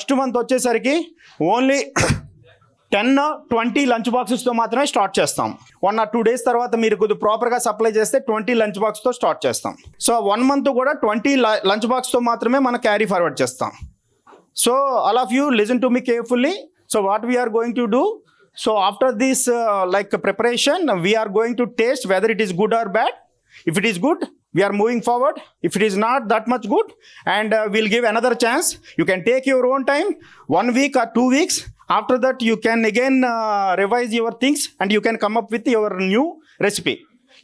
First month వచ్చేసరికి only ten twenty lunch బాక్సెస్తో మాత్రమే స్టార్ట్ చేస్తాం. వన్ ఆర్ టూ డేస్ తర్వాత మీరు కొద్దిగా ప్రాపర్గా సప్లై చేస్తే ట్వంటీ లంచ్ బాక్స్తో స్టార్ట్ చేస్తాం. సో వన్ మంత్ కూడా ట్వంటీ లంచ్ బాక్స్తో మాత్రమే మనం క్యారీ ఫార్వర్డ్ చేస్తాం. So all of you listen to me carefully. So what we're going to do? So after this like preparation we're going to taste whether it is good or bad. If it is good we are moving forward if it is not that much good and uh, we'll give another chance you can take your own time one week or two weeks after that you can again uh, revise your things and you can come up with your new recipe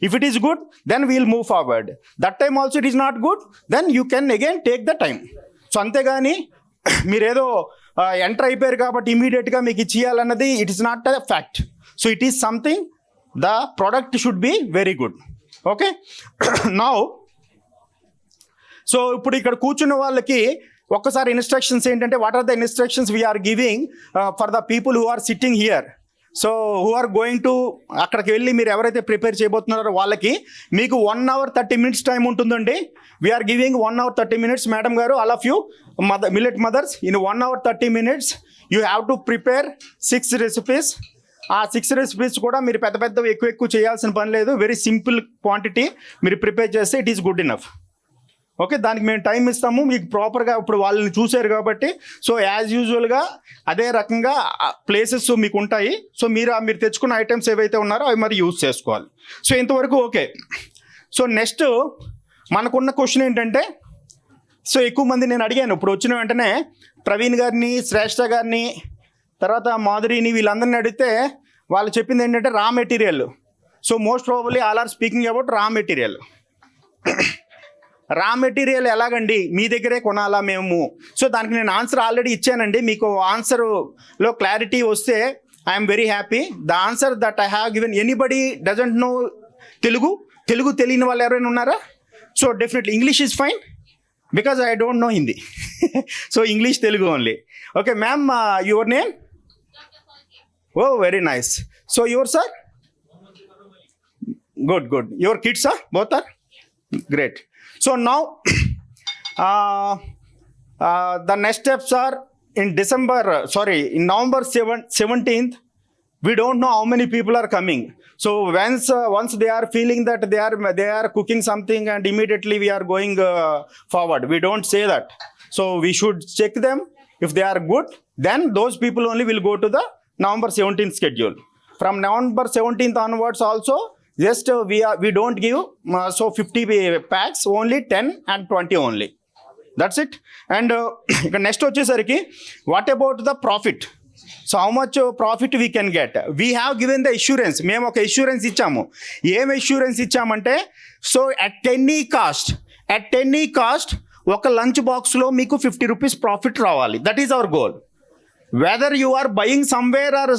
if it is good then we'll move forward that time also it is not good then you can again take the time so అంతేగాని మీరేదో enter అయిపోయారు కాబట్టి ఇమీడియట్గా మీకు ఇది చేయాలన్నది it is not a fact so it is something the product should be very good Okay now so ఇప్పుడు ఇక్కడ కూర్చున్న వాళ్ళకి ఒక్కసారి ఇన్స్ట్రక్షన్స్ ఏంటంటే what are the instructions we're giving for the people who are sitting here so who are going to అక్కడికి వెళ్ళి మీరు ఎవరైతే ప్రిపేర్ చేయబోతున్నారో వాళ్ళకి మీకు one hour thirty minutes time ఉంటుందండి. We're giving one hour thirty minutes madam గారు all of you mother millet mothers in one hour thirty minutes you have to prepare six recipes ఆ సిక్స్ రెసిపీస్ కూడా మీరు పెద్ద పెద్ద ఎక్కువ ఎక్కువ చేయాల్సిన పని లేదు. వెరీ సింపుల్ క్వాంటిటీ మీరు ప్రిపేర్ చేస్తే it is good enough okay దానికి మేము టైం ఇస్తాము. మీకు ప్రాపర్గా ఇప్పుడు వాళ్ళని చూశారు కాబట్టి సో యాజ్ యూజువల్గా అదే రకంగా ప్లేసెస్ మీకు ఉంటాయి. సో మీరు మీరు తెచ్చుకున్న ఐటమ్స్ ఏవైతే ఉన్నారో అవి మరి యూజ్ చేసుకోవాలి. సో ఇంతవరకు ఓకే సో నెక్స్ట్ మనకున్న క్వశ్చన్ ఏంటంటే సో ఎక్కువ మంది నేను అడిగాను. ఇప్పుడు వచ్చిన వెంటనే ప్రవీణ్ గారిని శ్రేష్ఠ గారిని తర్వాత మాధురిని వీళ్ళందరిని అడిగితే వాళ్ళు చెప్పింది ఏంటంటే raw material. So most probably all are speaking about raw material. Raw material ఎలాగండి? మీ దగ్గరే కొనాలా మేము? సో దానికి నేను ఆన్సర్ ఆల్రెడీ ఇచ్చానండి. మీకు ఆన్సర్లో క్లారిటీ వస్తే I'm very happy the answer that I have given anybody doesn't know Telugu? Telugu తెలియని వాళ్ళు ఎవరైనా ఉన్నారా? So definitely English is fine because I don't know Hindi so English Telugu only okay ma'am your name Oh, very nice. So yours sir. Good, good. Your kids are? Both are? Great. So now, uh, uh, the next steps are in December, uh, sorry, in November 7, 17th, we don't know how many people are coming. So once, uh, once they are feeling that they are, they are cooking something and immediately we are going uh, forward. We don't say that. So we should check them. If they are good, then those people only will go to the november 17th schedule. From november 17th onwards also just uh, we are we don't give uh, so 50 uh, packs only 10 and 20 only. That's it and ఇక next వచ్చేసరికి what about the profit so how much profit we can get we have given the insurance మేము ఒక insurance ఇచ్చాము. ఏం insurance ఇచ్చామంటే so at any cost at any cost ఒక lunch బాక్స్లో మీకు ఫిఫ్టీ రూపీస్ ప్రాఫిట్ రావాలి. That is our goal whether you are buying somewhere or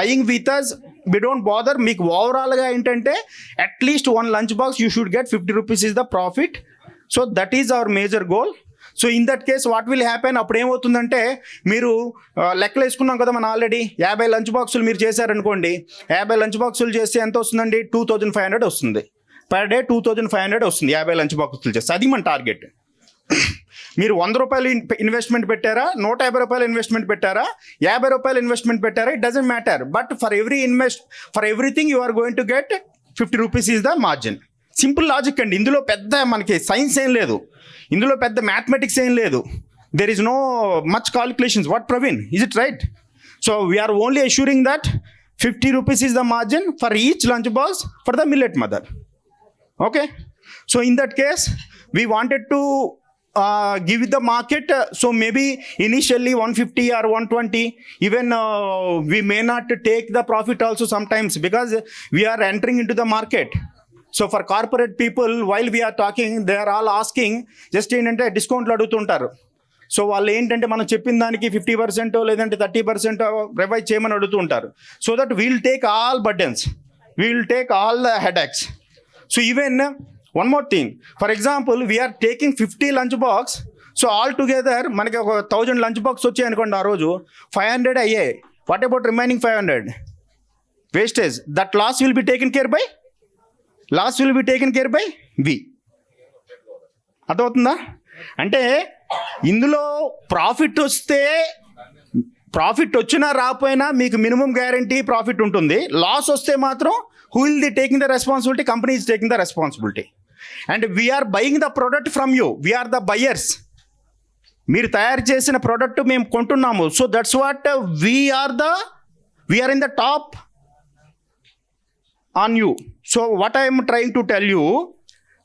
buying with us we don't bother మీకు ఓవరాల్గా ఏంటంటే at least one lunch box you should get fifty rupees is the profit so that is our major goal so in that case what will happen అప్పుడు ఏమవుతుందంటే మీరు లెక్కలు వేసుకున్నాం కదా మనం ఆల్రెడీ యాభై లంచ్ బాక్సులు మీరు చేశారనుకోండి యాభై లంచ్ బాక్సులు చేస్తే ఎంత వస్తుందండి? టూ థౌజండ్ ఫైవ్ హండ్రెడ్ వస్తుంది. Per day two thousand five hundred వస్తుంది యాభై లంచ్ బాక్సులు చేస్తే. అది మన టార్గెట్ మీరు వంద రూపాయలు ఇన్- ఇన్వెస్ట్మెంట్ పెట్టారా? నూట యాభై రూపాయలు ఇన్వెస్ట్మెంట్ పెట్టారా? యాభై రూపాయలు ఇన్వెస్ట్మెంట్ పెట్టారా? It doesn't matter but for every invest for everything you are going to get fifty rupees is the margin simple logic అండి. ఇందులో పెద్ద మనకి సైన్స్ ఏం లేదు. ఇందులో పెద్ద మ్యాథమెటిక్స్ ఏం లేదు. There is no much calculations what Praveen is it right so we're only assuring that fifty rupees is the margin for each lunch box for the millet mother okay so in that case we wanted to uh, give the market uh, so maybe initially 150 or 120 even uh, we may not take the profit also sometimes because we are entering into the market. So for corporate people while we're talking they are all asking just ఏంటంటే డిస్కౌంట్లు అడుగుతుంటారు. So వాళ్ళు ఏంటంటే మనం చెప్పిన దానికి fifty percent లేదంటే thirty percent revise చేయమని అడుగుతుంటారు. So that we'll take all burdens we'll take all the headaches so even one more thing for example we're taking fifty lunch box so all together మనకి ఒక thousand lunch box వచ్చాయి అనుకోండి ఆ రోజు. Five hundred అయ్యాయి. What about remaining five hundred wastage that loss will be taken care by loss will be taken care by we అర్థమవుతుందా? అంటే ఇందులో ప్రాఫిట్ వస్తే ప్రాఫిట్ వచ్చినా రాకపోయినా మీకు మినిమం గ్యారంటీ ప్రాఫిట్ ఉంటుంది. లాస్ వస్తే మాత్రం who will the taking the responsibility company is taking the responsibility and we're buying the product from you we're the buyers మీరు తయారు చేసిన ప్రోడక్ట్ మేము కొంటున్నాము. So that's what we're the we're in the top on you so what I'm trying to tell you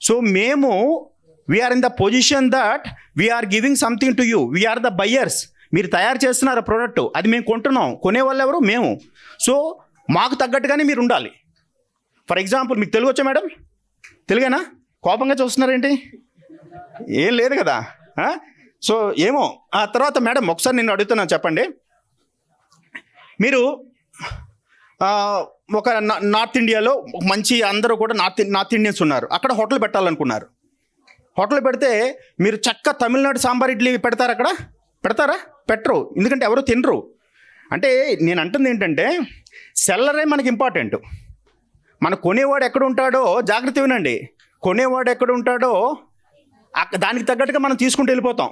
so మేము we're in the position that we're giving something to you we're the buyers మీరు తయారు చేస్తున్నారు product అది మేము కొంటున్నాం. కొనేవాళ్ళు ఎవరు? మేము. సో మాకు తగ్గట్టుగానే మీరు ఉండాలి. ఫర్ ఎగ్జాంపుల్ మీకు తెలుగు వచ్చా మేడం? తెలుగేనా? కోపంగా చూస్తున్నారేంటి? ఏం లేదు కదా సో ఏమో ఆ తర్వాత మేడం ఒకసారి నేను అడుగుతున్నాను చెప్పండి. మీరు ఒక నార్త్ ఇండియాలో మంచి అందరూ కూడా నార్త్ నార్త్ ఇండియన్స్ ఉన్నారు. అక్కడ హోటల్ పెట్టాలనుకున్నారు. హోటల్ పెడితే మీరు చక్క తమిళనాడు సాంబార్ ఇడ్లీ పెడతారు అక్కడ? పెడతారా? పెట్టరు. ఎందుకంటే ఎవరు తినరు. అంటే నేను అంటుంది ఏంటంటే సెల్లరే మనకి ఇంపార్టెంట్. మన కొనేవాడు ఎక్కడ ఉంటాడో జాగ్రత్త వినండి. కొనేవాడు ఎక్కడ ఉంటాడో దానికి తగ్గట్టుగా మనం తీసుకుంటూ వెళ్ళిపోతాం.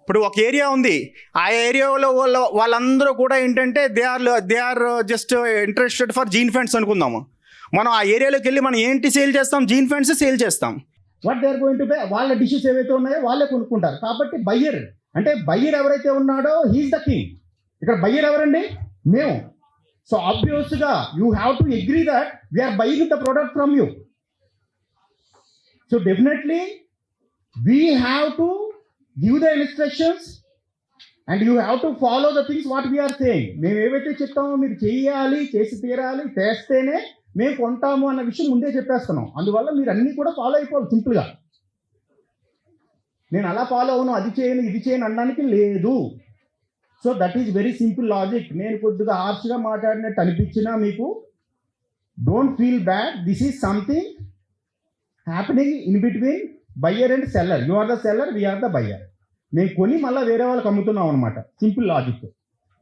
ఇప్పుడు ఒక ఏరియా ఉంది. ఆ ఏరియాలో వాళ్ళ వాళ్ళందరూ కూడా ఏంటంటే they are they are just interested for jean fans అనుకుందాము. మనం ఆ ఏరియాలోకి వెళ్ళి మనం ఏంటి సేల్ చేస్తాం? జీన్ ఫ్యాండ్స్ సేల్ చేస్తాం. What they are going to వాళ్ళ డిషెస్ ఏవైతే ఉన్నాయో వాళ్ళే కొనుక్కుంటారు. కాబట్టి బయ్యర్ అంటే బయ్యర్ ఎవరైతే ఉన్నాడో హీస్ ద కింగ్ ఇక్కడ బయ్యర్ ఎవరండి? మేము. సో ఆబ్వియస్గా you have to agree that we're buying the product from you so definitely we have to give the instructions and you have to follow the things what we're saying మేము ఏవైతే చెప్తామో మీరు చేయాలి చేసి తీరాలి చేస్తేనే మేము కొంటాము అన్న విషయం ముందే చెప్పేస్తున్నాం. అందువల్ల మీరు అన్నీ కూడా ఫాలో అయిపోవాలి సింపుల్గా నేను అలా ఫాలో అవును అది చేయను ఇది చేయను అనడానికి లేదు. So that is very simple logic నేను కొద్దిగా హార్ష్గా మాట్లాడినట్టు అనిపించినా మీకు don't feel bad this is something happening in between buyer and seller you are the seller we're the buyer మేము కొని మళ్ళీ వేరే వాళ్ళకి అమ్ముతున్నాం అనమాట సింపుల్ లాజిక్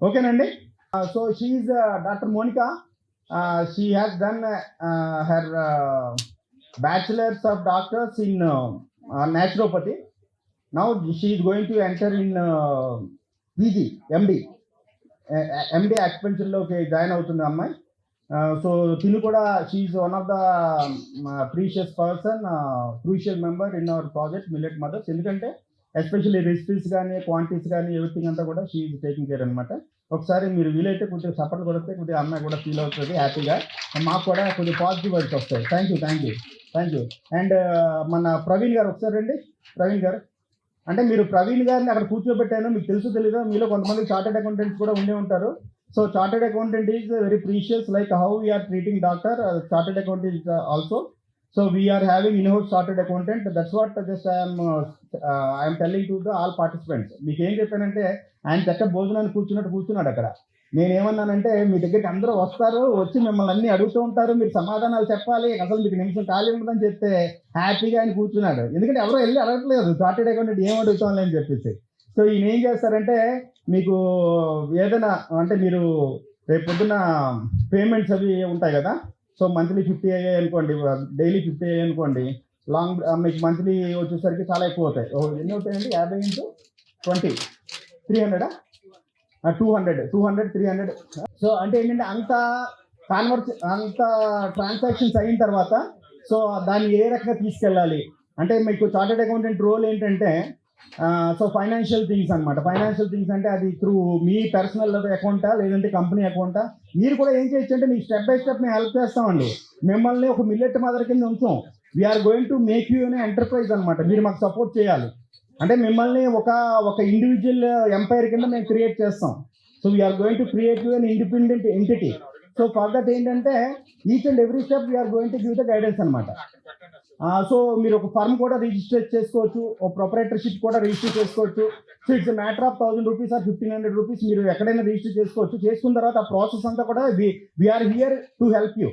ఓకేనండి so she's doctor Monica she has done her bachelors of doctors in naturopathy now she is going to enter in PG MD MD ఎక్స్పెన్షన్లోకి join అవుతుంది అమ్మాయి. సో తిను కూడా she's one of the precious person crucial member in our project millet mothers ఎందుకంటే especially recipes కానీ quantities కానీ everything అంతా కూడా she taking care అనమాట ఒకసారి మీరు వీలైతే కొద్దిగా సపోర్ట్ కొడితే కొద్దిగా అమ్మాయి కూడా ఫీల్ అవుతుంది హ్యాపీగా మాకు కూడా కొద్దిగా పాజిటివ్ వర్డ్స్ వస్తాయి thank you thank you thank you and మన ప్రవీణ్ గారు ఒకసారి రండి ప్రవీణ్ గారు అంటే మీరు ప్రవీణ్ గారిని అక్కడ కూర్చోబెట్టాను మీకు తెలుసు తెలీదా మీలో కొంతమంది చార్టెడ్ అకౌంటెంట్స్ కూడా ఉండే ఉంటారు so chartered accountant is very precious like how we are treating doctor chartered account also so we are having in house chartered accountant that's what just I'm I'm telling to the all participants మీకు ఏం చెప్పానంటే ఆయన చక్క భోజనాన్ని కూర్చున్నట్టు కూర్చున్నాడు అక్కడ. నేనేమన్నానంటే మీ దగ్గరికి అందరూ వస్తారు వచ్చి మిమ్మల్ని అన్ని అడుగుతూ ఉంటారు మీరు సమాధానాలు చెప్పాలి. అసలు మీకు నిమిషం ఖాళీ ఉండదని చెప్తే హ్యాపీగా ఆయన కూర్చున్నాడు. ఎందుకంటే ఎవరో వెళ్ళి అడగట్లేదు. చార్టెడ్ అకౌంటెంట్ ఏం అడుగుతాం అని చెప్పేసి. సో ఈయన ఏం చేస్తారంటే మీకు ఏదైనా అంటే మీరు రేపు పొద్దున పేమెంట్స్ అవి ఉంటాయి కదా? సో మంత్లీ ఫిఫ్టీ అయ్యాయి అనుకోండి డైలీ ఫిఫ్టీ అయ్యాయి అనుకోండి లాంగ్ మీకు మంత్లీ వచ్చేసరికి చాలా ఎక్కువ అవుతాయి. ఓ, ఎన్ని అవుతాయండి? యాభై into twenty. Three హండ్రెడా two hundred two hundred three hundred so అంటే ఏంటంటే అంత కాన్వర్స్ అంత ట్రాన్సాక్షన్స్ అయిన తర్వాత సో దాన్ని ఏ రకంగా తీసుకెళ్ళాలి? అంటే మీకు చార్టెడ్ అకౌంటెంట్ రోల్ ఏంటంటే సో ఫైనాన్షియల్ థింగ్స్ అన్నమాట. ఫైనాన్షియల్ థింగ్స్ అంటే అది త్రూ మీ పర్సనల్ అకౌంటా లేదంటే కంపెనీ అకౌంటా మీరు కూడా ఏం చేయొచ్చు అంటే మీకు స్టెప్ బై స్టెప్ మేము హెల్ప్ చేస్తామండి. మిమ్మల్ని ఒక మిల్లెట్ మదర్ కింద ఉంచాం we are going to make you అనే ఎంటర్ప్రైజ్ అనమాట మీరు మాకు సపోర్ట్ చేయాలి. అంటే మిమ్మల్ని ఒక ఒక ఇండివిజువల్ ఎంపైర్ కింద మేము క్రియేట్ చేస్తాం. So we are going to create you an independent entity so for that ఏంటంటే each and every step we are going to give the guidance అనమాట సో మీరు ఒక ఫర్మ్ కూడా రిజిస్టర్ చేసుకోవచ్చు ఒక ప్రొపరేటర్షిప్ కూడా రిజిస్టర్ చేసుకోవచ్చు. So it's matter of thousand rupees or fifteen hundred rupees మీరు ఎక్కడైనా రిజిస్టర్ చేసుకోవచ్చు. చేసుకున్న తర్వాత ఆ ప్రాసెస్ అంతా కూడా we are here to help you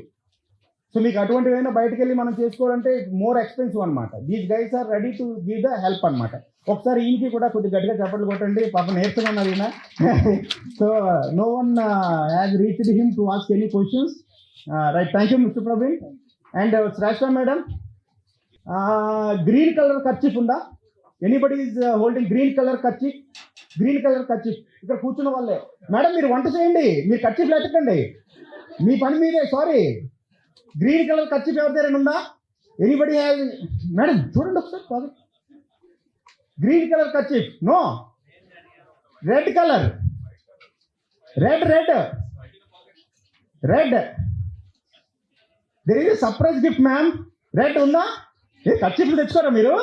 so మీకు అటువంటివైనా బయటకు వెళ్ళి మనం చేసుకోవాలంటే మోర్ ఎక్స్పెన్సివ్ అనమాట these guys are ready to give the help అనమాట ఒకసారి ఈయనకి కూడా కొద్దిగా గట్టిగా చప్పట్లు కొట్టండి. పాప నేర్చుకున్నారు ఈయన. So no one has reached him to ask any questions right thank you mister Praveen and Shreshta madam green colour ఖర్చు ఉందా? Anybody is holding green colour kerchief green colour కచ్చి ఇక్కడ కూర్చున్న వాళ్ళే. మేడం మీరు వంట చేయండి. మీరు కచ్చి ఎత్తకండి మీ పని మీదే సారీ గ్రీన్ కలర్ కచ్చి ఎవరి దగ్గర ఉందా? ఎనీబడి హ్యావ్ మేడం చూడండి ఒకసారి sorry green colour kerchief no red colour red red red there is surprise gift ma'am red ఉందా? ఏ కచ్చిపులు తెచ్చుకోరా మీరు?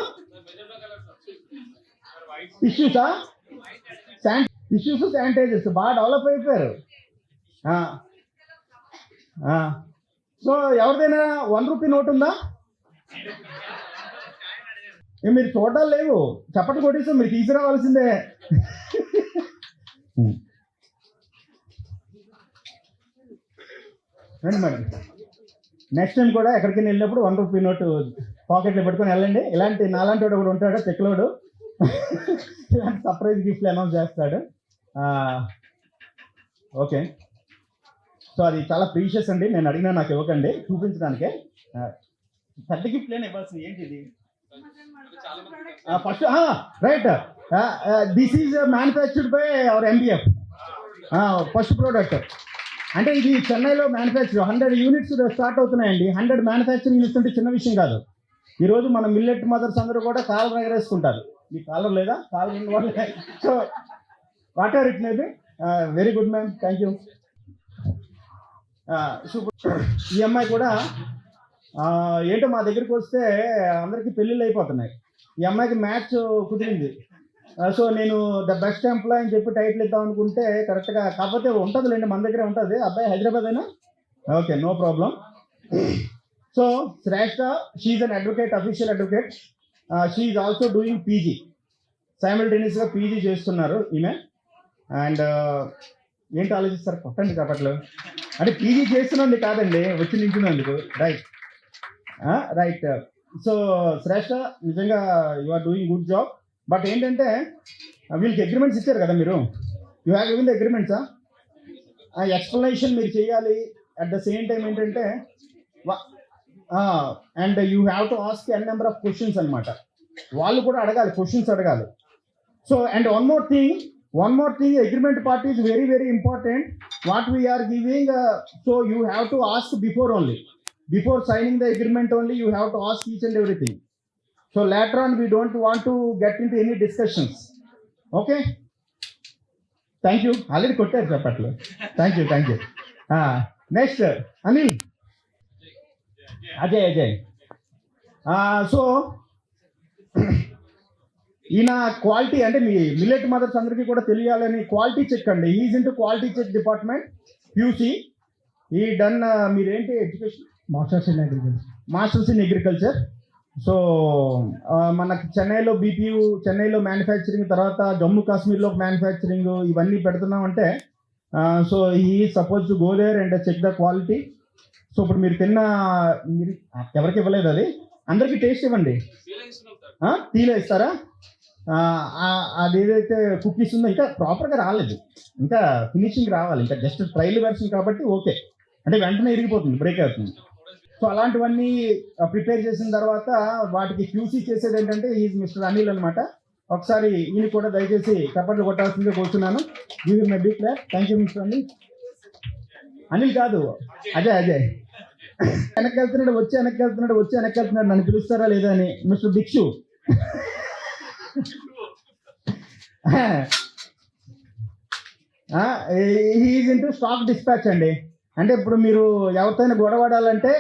టిష్యూసా శాన్ టిష్యూస్ శానిటైజర్స్ బాగా డెవలప్ అయిపోయారు. సో ఎవరిదైనా వన్ రూపీ నోట్ ఉందా? ఏ మీరు చూడాలి లేవు. చప్పటి కొట్టేసి మీరు తీసుకురావాల్సిందే రండి మేడం. నెక్స్ట్ టైం కూడా ఎక్కడికి వెళ్ళినప్పుడు వన్ రూపీ నోటు పాకెట్లో పెట్టుకొని వెళ్ళండి. ఇలాంటి నాలాంటి వాడు కూడా ఉంటాడు చెక్లోడు ఇలాంటి సర్ప్రైజ్ గిఫ్ట్లు అనౌన్స్ చేస్తాడు. ఓకే. సో అది చాలా ప్రీషియస్ అండి. నేను అడిగినా నాకు ఇవ్వకండి. చూపించడానికే. పెద్ద గిఫ్ట్ లేని ఇవ్వాల్సింది. ఏంటి ఇది first right this is manufactured by our MBF first product అంటే ఇది చెన్నైలో మ్యానుఫ్యాక్చర్ హండ్రెడ్ యూనిట్స్ స్టార్ట్ అవుతున్నాయండి. హండ్రెడ్ మ్యానుఫ్యాక్చరింగ్ యూనిట్స్ అంటే చిన్న విషయం కాదు. ఈరోజు మన మిల్లెట్ మదర్స్ అందరూ కూడా కాలర్ ఎగరేసుకుంటారు మీ కాలర్ లేదా? కాలర్ ఉన్న వాళ్ళు so what are it maybe very good ma'am thank you super ఈ అమ్మాయి కూడా ఏంటో మా దగ్గరికి వస్తే అందరికీ పెళ్ళిళ్ళు అయిపోతున్నాయి. ఈ అమ్మాయికి మ్యాచ్ కుదిరింది. Uh, సో నేను ద బెస్ట్ ఎంప్లాయ్ అని చెప్పి టైటిల్ ఇద్దాం అనుకుంటే కరెక్ట్గా కాకపోతే ఉంటుందిలేండి మన దగ్గరే ఉంటుంది. అబ్బాయి హైదరాబాద్ అయినా? Okay no problem so Shreshta she's an advocate official advocate she's also doing PG సైమల్టేనియస్గా పీజీ చేస్తున్నారు ఈమె. అండ్ uh, ఏంటి ఆలోచిస్తారు? కొట్టండి కాబట్టి అంటే పీజీ చేస్తున్నది కాదండి వచ్చి నించున్నందుకు. రైట్ రైట్ సో శ్రేష్ఠ నిజంగా you are doing good job but ఏంటంటే ఆ, వీళ్ళకి అగ్రిమెంట్స్ ఇచ్చారు కదా మీరు? యూ హ్యావ్ గివెన్ ద అగ్రిమెంట్సా ఆ ఎక్స్ప్లెనేషన్ మీరు చేయాలి. అట్ ద సేమ్ టైం ఏంటంటే and you have to ask an number of questions అనమాట వాళ్ళు కూడా అడగాలి క్వశ్చన్స్ అడగాలి. So and one more thing one more thing agreement part is very very important what we are giving so you have to ask before only before signing the agreement only you have to ask each and everything so later on don't don't want to get into any discussions okay thank you already కొట్టారు చెప్పట్లు. Thank you thank you next Anil Ajay Ajay. So ఈయన quality అంటే మీ millet mothers అందరికీ కూడా తెలియాలని quality check అండి. Is into quality check department QC ఈ done మీరేంటి education? Masters in agriculture masters in agriculture so మనకి చెన్నైలో బీపీయూ చెన్నైలో మ్యానుఫ్యాక్చరింగ్ తర్వాత జమ్మూ కాశ్మీర్లో మ్యానుఫ్యాక్చరింగ్ ఇవన్నీ పెడుతున్నాం అంటే సో ఈ suppose to go there and check the quality so ఇప్పుడు మీరు తిన్న మీరు ఎవరికి ఇవ్వలేదు అది? అందరికి టేస్ట్ ఇవ్వండి. టీలో ఇస్తారా? అది ఏదైతే కుకీస్ ఉందో ఇంకా ప్రాపర్గా రాలేదు. ఇంకా ఫినిషింగ్ రావాలి. ఇంకా జస్ట్ ట్రైల్ వెర్షన్ కాబట్టి ఓకే అంటే వెంటనే ఇరిగిపోతుంది బ్రేక్ అవుతుంది. సో అలాంటివన్నీ ప్రిపేర్ చేసిన తర్వాత వాటికి క్యూసీ చేసేది ఏంటంటే ఈజ్ మిస్టర్ అనిల్ అనమాట ఒకసారి ఈయన కూడా దయచేసి కప్పట్లు కొట్టాల్సిందిగా కోరుతున్నాను give my big thank you mister Anil. Anil కాదు. అజయ్ అజయ్. వెనక్కి వెళ్తున్నాడు వచ్చి వెనక్కి వెళ్తున్నాడు వచ్చి వెనక్కి వెళ్తున్నాడు నన్ను పిలుస్తారా లేదా అని mister Bhikshu. He's into stock dispatch అండి. అంటే ఇప్పుడు మీరు ఎవరితోనే గొడవడాలంటే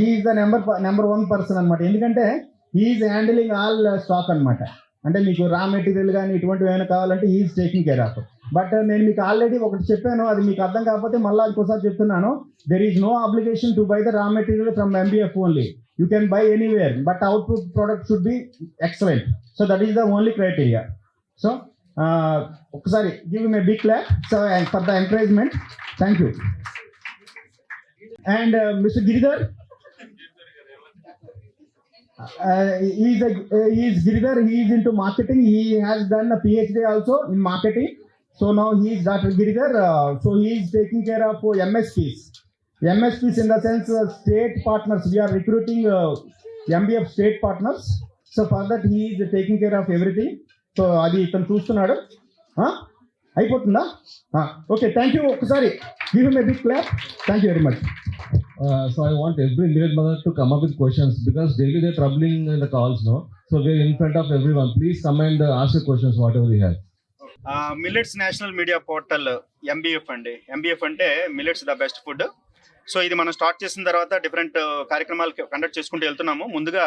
he's the number number one person అనమాట ఎందుకంటే హీఈస్ హ్యాండిలింగ్ ఆల్ స్టాక్ అన్నమాట. అంటే మీకు రా మెటీరియల్ కానీ ఇటువంటివి ఏమైనా కావాలంటే he's taking care of but uh, నేను మీకు ఆల్రెడీ ఒకటి చెప్పాను అది మీకు అర్థం కాకపోతే మళ్ళీ ఇంకోసారి చెప్తున్నాను there is no application to buy the raw material from MBF only you can buy anywhere but output product should be excellent so that is the only criteria so ఒకసారి give me big clap so for the encouragement thank you and mister Giridhar uh, he is a, uh, he is Giridhar. He is into marketing. He has done a PhD also in marketing. So no he is Dr. Giridhar. Uh, so he is taking care in the sense state partners the sense uh, state partners. We so for that he taking care of everything so అది ఇతను చూస్తున్నాడు అయిపోతుందా okay thank you ఒకసారి give me big clap thank you very much so I want every immediate mother to come up with questions because daily they troubling in the calls no so we are in front of every one please come and ask questions what ever you have millets national media portal MBF అండి. MBF అంటే millets the best food so ఇది మనం start చేసిన తర్వాత different కార్యక్రమాలు conduct చేసుకుంటూ వెళ్తున్నాము. ముందుగా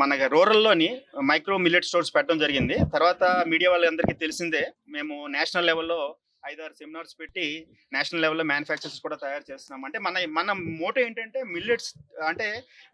మన రూరల్లోని మైక్రో మిల్లెట్ స్టోర్స్ పెట్టడం జరిగింది. తర్వాత మీడియా వాళ్ళందరికీ తెలిసిందే మేము నేషనల్ లెవెల్లో ఐదారు సెమినార్స్ పెట్టి నేషనల్ లెవెల్లో మ్యానుఫ్యాక్చర్స్ కూడా తయారు చేస్తున్నాం అంటే మన మన మోటో ఏంటంటే మిల్లెట్స్ అంటే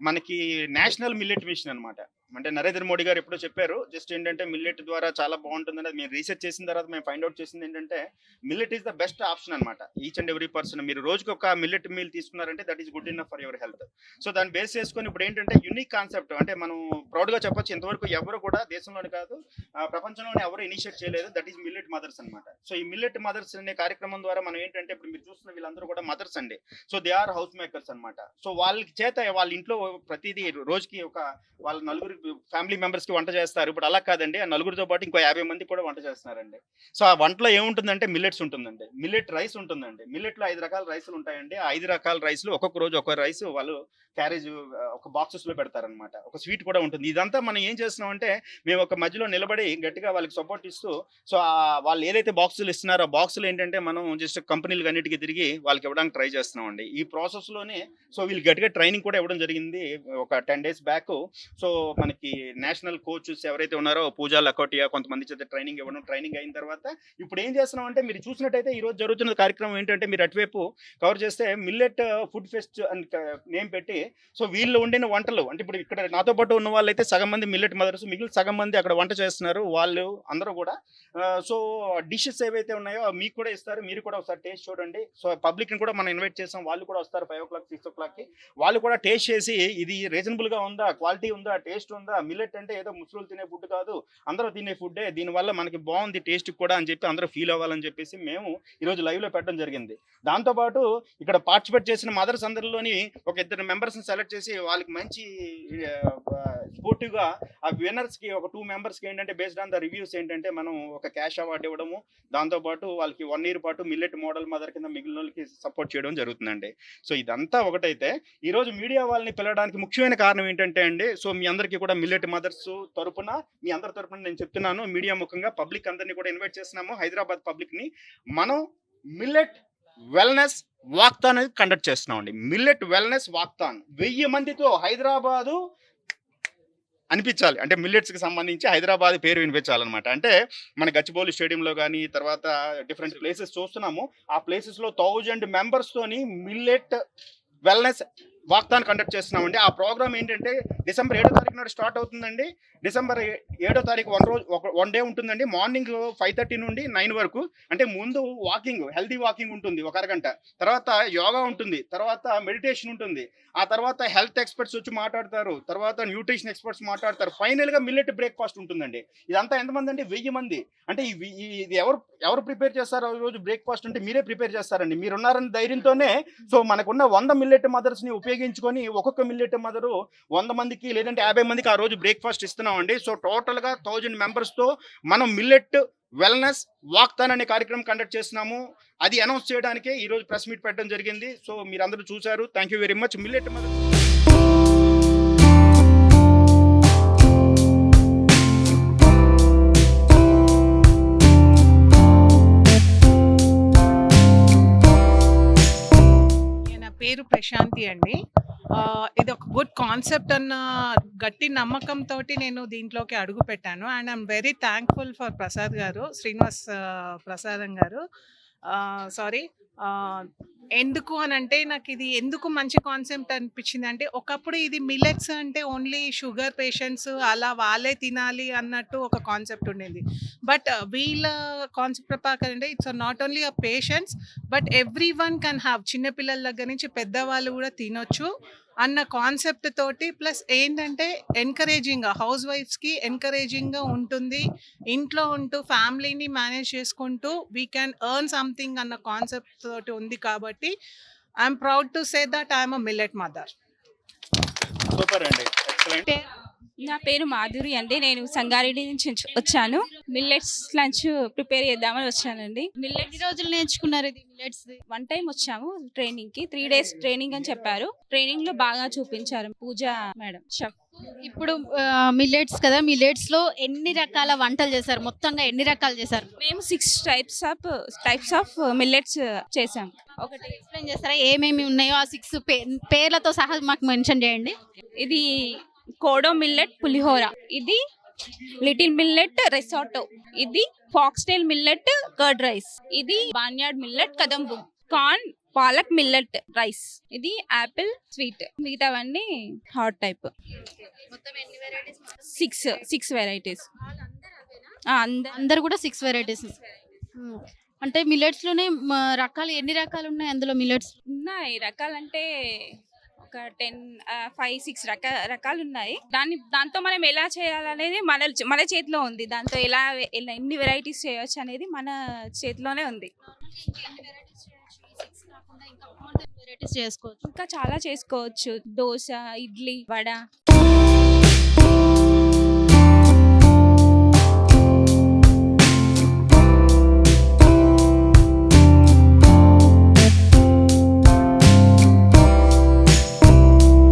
మనకి నేషనల్ మిల్లెట్ మిషన్ అనమాట అంటే నరేంద్ర మోడీ గారు ఎప్పుడో చెప్పారు జస్ట్ ఏంటంటే మిల్లెట్ ద్వారా చాలా బాగుంటుంది అనేది మేము రీసెర్చ్ చేసిన తర్వాత మేము ఫైండ్ అవుట్ చేసింది ఏంటంటే millet is the best option అనమాట ఈచ్ అండ్ ఎవ్రీ పర్సన్ మీరు రోజుకి ఒక మిల్లెట్ మీల్ తీసుకున్నారంటే that is good in for your health so దాన్ని బేస్ చేసుకొని ఇప్పుడు ఏంటంటే యూనిక్ కాన్సెప్ట్ అంటే మనం ప్రౌడ్గా చెప్పొచ్చు ఇంతవరకు ఎవరు కూడా దేశంలోనే కాదు ఆ, ప్రపంచంలోనే ఎవరు ఇనిషియేట్ చేయలేదు దట్ ఈస్ మిల్లెట్ మదర్స్ అనమాట సో ఈ మిల్లెట్ మదర్స్ అనే కార్యక్రమం ద్వారా మనం ఏంటంటే ఇప్పుడు మీరు చూస్తున్న వీళ్ళందరూ కూడా మదర్స్ అండి. So they are house makers అనమాట సో వాళ్ళకి చేత వాళ్ళ ఇంట్లో ప్రతిదీ రోజుకి ఒక వాళ్ళ నలుగురికి ఫ్యామిలీ మెంబర్స్కి వంట చేస్తారు. ఇప్పుడు అలా కాదండి. ఆ నలుగురితో పాటు ఇంకో యాభై మంది కూడా వంట చేస్తున్నారండి. సో ఆ వంటలో ఏముంటుందంటే మిల్లెట్స్ ఉంటుందండి. మిల్లెట్ రైస్ ఉంటుందండి. మిల్లెట్లో ఐదు రకాల రైస్లు ఉంటాయండి. ఆ ఐదు రకాల రైస్లు ఒక్కొక్క రోజు ఒక్కొక్క రైస్ వాళ్ళు క్యారేజ్ ఒక బాక్సెస్లో పెడతారనమాట ఒక స్వీట్ కూడా ఉంటుంది. ఇదంతా మనం ఏం చేస్తున్నాం అంటే మేము ఒక మధ్యలో నిలబడి గట్టిగా వాళ్ళకి సపోర్ట్ ఇస్తూ సో ఆ వాళ్ళు ఏదైతే బాక్సులు ఇస్తున్నారో ఆ బాక్సులు ఏంటంటే మనం జస్ట్ కంపెనీలు అన్నిటికీ తిరిగి వాళ్ళకి ఇవ్వడానికి ట్రై చేస్తున్నాం అండి ఈ ప్రాసెస్లోనే సో వీళ్ళు గట్టిగా ట్రైనింగ్ కూడా ఇవ్వడం జరిగింది ఒక టెన్ డేస్ బ్యాక్. సో మనకి నేషనల్ కోచెస్ ఎవరైతే ఉన్నారో పూజా లకోటియా కొంతమంది చేత ట్రైనింగ్ ఇవ్వడం ట్రైనింగ్ అయిన తర్వాత ఇప్పుడు ఏం చేస్తున్నాం అంటే మీరు చూసినట్టయితే ఈ రోజు జరుగుతున్న కార్యక్రమం ఏంటంటే మీరు అటువైపు కవర్ చేస్తే మిల్లెట్ uh, ఫుడ్ ఫెస్ట్ అని నేమ్ పెట్టి సో వీళ్ళు వండిన వంటలు అంటే ఇప్పుడు ఇక్కడ నాతో పాటు ఉన్న వాళ్ళైతే సగం మంది మిల్లెట్ మదర్స్ మిగిలిన సగం మంది అక్కడ వంట చేస్తున్నారు వాళ్ళు అందరూ కూడా. Uh, సో డిషెస్ ఏవైతే ఉన్నాయో మీకు కూడా ఇస్తారు మీరు కూడా ఒకసారి టేస్ట్ చూడండి. సో పబ్లిక్ని కూడా మనం ఇన్వైట్ చేసాం వాళ్ళు కూడా వస్తారు ఫైవ్ ఓ క్లాక్ సిక్స్ ఓ క్లాక్కి వాళ్ళు కూడా టేస్ట్ చేసి ఇది రీజనబుల్గా ఉందా క్వాలిటీ ఉందా టేస్ట్ ఉందా మిల్లెట్ అంటే ఏదో ముసలు తినే ఫుడ్ కాదు అందరూ తినే ఫుడ్డే దీనివల్ల మనకి బాగుంది టేస్ట్ కూడా అని చెప్పి అందరూ ఫీల్ అవ్వాలని చెప్పేసి మేము ఈరోజు లైవ్లో పెట్టడం జరిగింది. దాంతోపాటు ఇక్కడ పార్టిసిపేట్ చేసిన మదర్స్ అందరిలోని ఒక ఇద్దరు మెంబర్స్ని సెలెక్ట్ చేసి వాళ్ళకి మంచి స్పోర్టివ్గా ఆ విన్నర్స్కి ఒక టూ మెంబర్స్కి ఏంటంటే బేస్డ్ ఆన్ ద రివ్యూస్ ఏంటంటే మనం ఒక క్యాష్ అవార్డు ఇవ్వడము. దాంతో పాటు వాళ్ళకి వన్ ఇయర్ పాటు మిల్లెట్ మోడల్ మదర్ కింద మిగిలిన వాళ్ళకి సపోర్ట్ చేయడం జరుగుతుందండి. సో ఇదంతా ఒకటైతే. ఈ రోజు మీడియా వాళ్ళని పిలవడానికి ముఖ్యమైన కారణం ఏంటంటే అండి సో మీ అందరికీ కూడా మిల్లెట్ మదర్స్ తరపున మీ అందరి తరపున నేను చెప్తున్నాను మీడియా ముఖంగా పబ్లిక్ అందరినీ కూడా ఇన్వైట్ చేస్తున్నాము. హైదరాబాద్ పబ్లిక్ని మనం మిల్లెట్ వెల్నెస్ వాక్తాన్ అనేది కండక్ట్ చేస్తున్నాం అండి. Millet wellness walkathon. వెయ్యి మందితో హైదరాబాదు అనిపించాలి. అంటే మిల్లెట్స్కి సంబంధించి హైదరాబాద్ పేరు వినిపించాలన్నమాట అంటే మన గచ్చిబౌలి స్టేడియంలో కానీ తర్వాత డిఫరెంట్ ప్లేసెస్ చూస్తున్నాము. ఆ ప్లేసెస్లో థౌజండ్ మెంబర్స్తోని మిల్లెట్ వెల్నెస్ వాగ్దాన్ కండక్ట్ చేస్తున్నామండి. ఆ ప్రోగ్రామ్ ఏంటంటే డిసెంబర్ ఏడో తారీఖు నాడు స్టార్ట్ అవుతుందండి. డిసెంబర్ ఏడో తారీఖు వన్ రోజు ఒక వన్ డే ఉంటుందండి. మార్నింగ్ ఫైవ్ థర్టీ నుండి నైన్ వరకు అంటే ముందు వాకింగ్ హెల్దీ వాకింగ్ ఉంటుంది ఒక అరగంట. తర్వాత యోగా ఉంటుంది తర్వాత మెడిటేషన్ ఉంటుంది. ఆ తర్వాత హెల్త్ ఎక్స్పర్ట్స్ వచ్చి మాట్లాడతారు తర్వాత న్యూట్రిషన్ ఎక్స్పర్ట్స్ మాట్లాడతారు. ఫైనల్గా మిల్లెట్ బ్రేక్ఫాస్ట్ ఉంటుందండి. ఇదంతా ఎంతమంది అండి? వెయ్యి మంది. అంటే ఇది ఎవరు ఎవరు ప్రిపేర్ చేస్తారు ఈ రోజు బ్రేక్ఫాస్ట్ అంటే మీరే ప్రిపేర్ చేస్తారండి. మీరున్నారని ధైర్యంతోనే సో మనకున్న వంద మిల్లెట్ మదర్స్ని ఉపయోగించి ఉపయోగించుకొని ఒక్కొక్క మిల్లెట్ మదరు వంద మందికి లేదంటే యాభై మందికి ఆ రోజు బ్రేక్ఫాస్ట్ ఇస్తున్నామండి. సో టోటల్గా థౌజండ్ మెంబర్స్తో మనం మిల్లెట్ వెల్నెస్ వాక్తాన్ అనే కార్యక్రమం కండక్ట్ చేస్తున్నాము. అది అనౌన్స్ చేయడానికే ఈ రోజు ప్రెస్ మీట్ పెట్టడం జరిగింది. సో మీరందరూ చూశారు. Thank you very much. Millet mother పేరు ప్రశాంతి అండి. ఇది ఒక గుడ్ కాన్సెప్ట్ అన్న గట్టి నమ్మకంతో నేను దీంట్లోకి అడుగు పెట్టాను. And I'm very thankful for Prasad garu Srinivas ప్రసాదం గారు. సారీ. ఎందుకు అని అంటే నాకు ఇది ఎందుకు మంచి కాన్సెప్ట్ అనిపించింది అంటే ఒకప్పుడు ఇది మిలెట్స్ అంటే ఓన్లీ షుగర్ పేషెంట్స్ అలా వాళ్ళే తినాలి అన్నట్టు ఒక కాన్సెప్ట్ ఉండేది. బట్ వీళ్ళ కాన్సెప్ట్ ప్రకారం అంటే it's not only a patients but every one can have చిన్నపిల్లల దగ్గర నుంచి పెద్దవాళ్ళు కూడా తినొచ్చు. అన్న కాన్సెప్ట్ తోటి ప్లస్ ఏంటంటే ఎంకరేజింగ్గా హౌస్ వైఫ్స్కి ఎంకరేజింగ్గా ఉంటుంది. ఇంట్లో ఉంటూ ఫ్యామిలీని మేనేజ్ చేసుకుంటూ వీ క్యాన్ ఎర్న్ సంథింగ్ అన్న కాన్సెప్ట్ తోటి ఉంది కాబట్టి I'm proud to say that I'm a millet mother super అండి. నా పేరు మాధురి అండి. నేను సంగారెడ్డి నుంచి వచ్చి- వచ్చాను. మిల్లెట్స్ లంచ్ ప్రిపేర్ చేద్దామని వచ్చానండి. మిల్లెట్స్ ఎన్ని రోజులు నేర్చుకున్నారు ఇది మిల్లెట్స్? వన్ టైం వచ్చాము ట్రైనింగ్కి. త్రీ డేస్ ట్రైనింగ్ అని చెప్పారు. ట్రైనింగ్లో బాగా చూపించారు పూజ మేడం షెఫ్ ఇప్పుడు మిల్లెట్స్ కదా మిల్లెట్స్లో ఎన్ని రకాల వంటలు చేశారు? మొత్తంగా ఎన్ని రకాలు చేశారు? మేము six types of types of millets చేసాం ఒకటి ఎక్స్ప్లెయిన్ చేస్తారా? ఏమేమి ఉన్నాయో? ఆ సిక్స్ పేర్లతో సహా మాకు మెన్షన్ చేయండి. ఇది కోడో మిల్లెట్ పులిహోర. ఇది లిటిల్ మిల్లెట్ రెసాటో ఇది ఫాక్స్టైల్ మిల్లెట్ కర్డ్ రైస్. ఇది barnyard millet కదంబు. Corn palak millet rice. ఇది యాపిల్ స్వీట్. మిగతావన్నీ హాట్ టైప్. మొత్తం ఎన్ని వెరైటీస్ సిక్స్ సిక్స్ వెరైటీస్. అందరు అందరు కూడా సిక్స్ వెరైటీస్. అంటే మిల్లెట్స్లోనే మ, రకాలు ఎన్ని రకాలు ఉన్నాయి అందులో మిల్లెట్స్? ఉన్నాయి. రకాలంటే ఒక టెన్ ఫైవ్ సిక్స్ రక రకాలు ఉన్నాయి దాన్ని దాంతో మనం ఎలా చేయాలనేది మన మన చేతిలో ఉంది. దాంతో ఎలా ఎలా ఎన్ని వెరైటీస్ చేయవచ్చు అనేది మన చేతిలోనే ఉంది. వెరైటీస్ చేసుకోవచ్చు ఇంకా చాలా చేసుకోవచ్చు. దోశ ఇడ్లీ వడ.